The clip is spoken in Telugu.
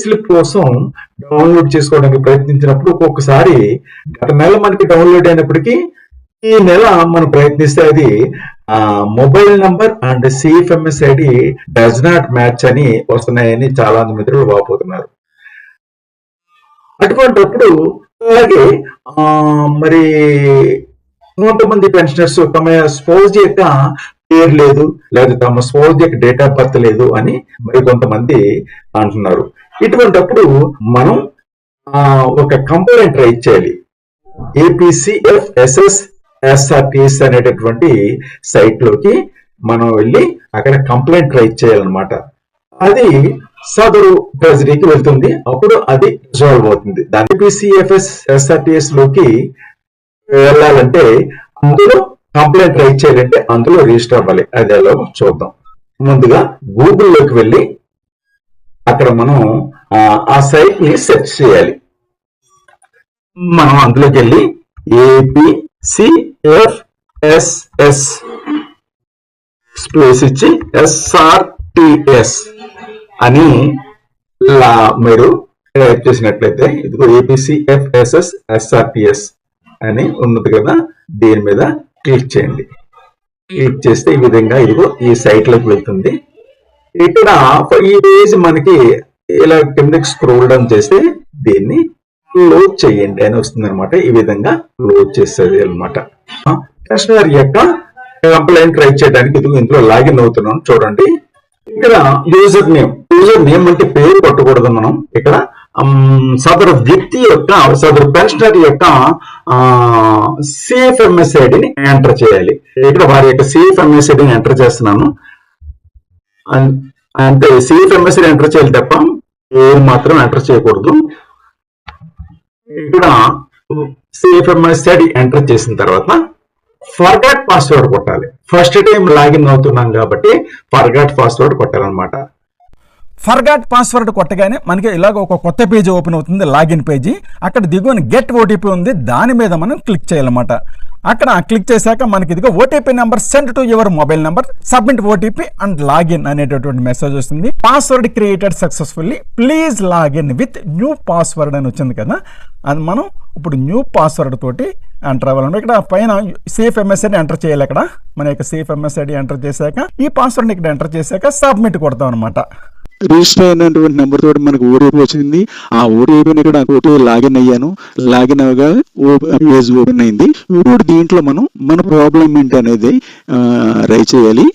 స్లిప్ కోసం డౌన్లోడ్ చేసుకోవడానికి ప్రయత్నించినప్పుడు ఒక్కొక్కసారి గత నెల మనకి డౌన్లోడ్ అయినప్పటికీ ఈ నెల మనం ప్రయత్నిస్తే అది mobile number and CFMS ID does not match అని వస్తున్నాయని చాలా మంది మిత్రులు వాపోతున్నారు. అటువంటిప్పుడు అలాగే మరి కొంతమంది పెన్షనర్స్ తమ స్పౌజ్ యొక్క పేరు లేదు లేదా తమ స్పౌజ్ యొక్క డేట్ ఆఫ్ బర్త్ లేదు అని మరి కొంతమంది అంటున్నారు. ఇటువంటప్పుడు మనం ఆ, ఒక కంప్లైంట్ రైట్ చేయాలి ఏపీసీఎఫ్ ఎస్ఎస్ ఎస్ఆర్టీఎస్ అనేటటువంటి సైట్లోకి మనం వెళ్ళి అక్కడ కంప్లైంట్ రైట్ చేయాలన్నమాట అది సదరు ట్రెజరీకి వెళ్తుంది. అప్పుడు అది రిజాల్వ్ అవుతుంది. దాని పిసిఎఫ్ఎస్ ఎస్ఆర్టిఎస్లోకి వెళ్ళాలంటే అందులో కంప్లైంట్ రైట్ చేయాలంటే అందులో రిజిస్టర్ అవ్వాలి. అది ఎలా చూద్దాం. ముందుగా గూగుల్లోకి వెళ్ళి అక్కడ మనం ఆ, సైట్ని సెర్చ్ చేయాలి. మనం అందులోకి వెళ్ళి ఏపీసిఎఫ్ఎస్ఎస్ స్పేస్ ఇచ్చి ఎస్ఆర్టిఎస్ అని లా మీరు టైప్ చేసినట్లయితే ఇదిగో ఏపీసీఎఫ్ఎస్ఎస్ ఎస్ఆర్టిఎస్ అని ఉన్నది కదా దీని మీద క్లిక్ చేయండి. క్లిక్ చేస్తే ఈ విధంగా ఇదిగో ఈ సైట్లోకి వెళ్తుంది. ఇక్కడ ఈ పేజ్ మనకి ఇలా కిందకి స్క్రోల్ డౌన్ చేస్తే దీన్ని లోడ్ చేయండి అని వస్తుంది అనమాట ఈ విధంగా లోడ్ చేసేది అనమాట కస్టమర్ యొక్క కంప్లైంట్ రైట్ చేయడానికి ఇది ఇందులో లాగిన్ అవుతున్నాం చూడండి. ఇక్కడ యూజర్ నేమ్ యూజర్ నేమ్ అంటే పేరు పట్టకూడదు మనం. ఇక్కడ um, సదరు వ్యక్తి యొక్క సదరు పెన్షనర్ యొక్క సిఎఫ్ఎంఎస్ ఐడిని ఎంటర్ చేయాలి. ఇక్కడ వారి యొక్క సిఎఫ్ఎంఎస్ ఐడిని ఎంటర్ చేస్తున్నాను. అంటే అంటే సిఎఫ్ఎంఎస్ ఎంటర్ చేయాలి తప్ప ఏం మాత్రం ఎంటర్ చేయకూడదు. ఇక్కడ సిఎఫ్ఎంఎస్ ఐడి ఎంటర్ చేసిన తర్వాత ఫర్గాట్ పాస్వర్డ్ కొట్టాలి. ఫస్ట్ టైం లాగిన్ అవుతున్నాం కాబట్టి ఫర్గాట్ పాస్వర్డ్ కొట్టాలన్నమాట. ఫర్గాట్ పాస్వర్డ్ కొట్టగానే మనకి ఇలాగ ఒక కొత్త పేజీ ఓపెన్ అవుతుంది లాగిన్ పేజీ అక్కడ దిగువన గెట్ ఓటీపీ ఉంది దాని మీద మనం క్లిక్ చేయాలన్నమాట. అక్కడ క్లిక్ చేశాక మనకి ఇదిగో OTP number send to your mobile number submit OTP and login అనేటటువంటి మెసేజ్ వస్తుంది. Password created successfully please login with new password అని వచ్చింది కదా. అది మనం ఇప్పుడు న్యూ పాస్వర్డ్ తోటి ఎంటర్ అవ్వాలన్నమాట ఇక్కడ పైన సేఫ్ ఎంఎస్ఐడి ఎంటర్ చేయాలి ఇక్కడ మన యొక్క సేఫ్ ఎంఎస్ఐడి ఎంటర్ చేశాక ఈ పాస్వర్డ్ని ఇక్కడ ఎంటర్ చేశాక సబ్మిట్ కొడతాం అనమాట రిజిస్టర్ అయినటువంటి నెంబర్ తోటి మనకు ఓటీపీ వచ్చింది. ఆ ఓటీపీని ఇక్కడ ఓటీపీ లాగిన్ అయ్యాను. లాగిన్ అవగా పేజ్ ఓపెన్ అయింది. ఇప్పుడు దీంట్లో మనం మన ప్రాబ్లం ఏంటి అనేది రై చేయాలి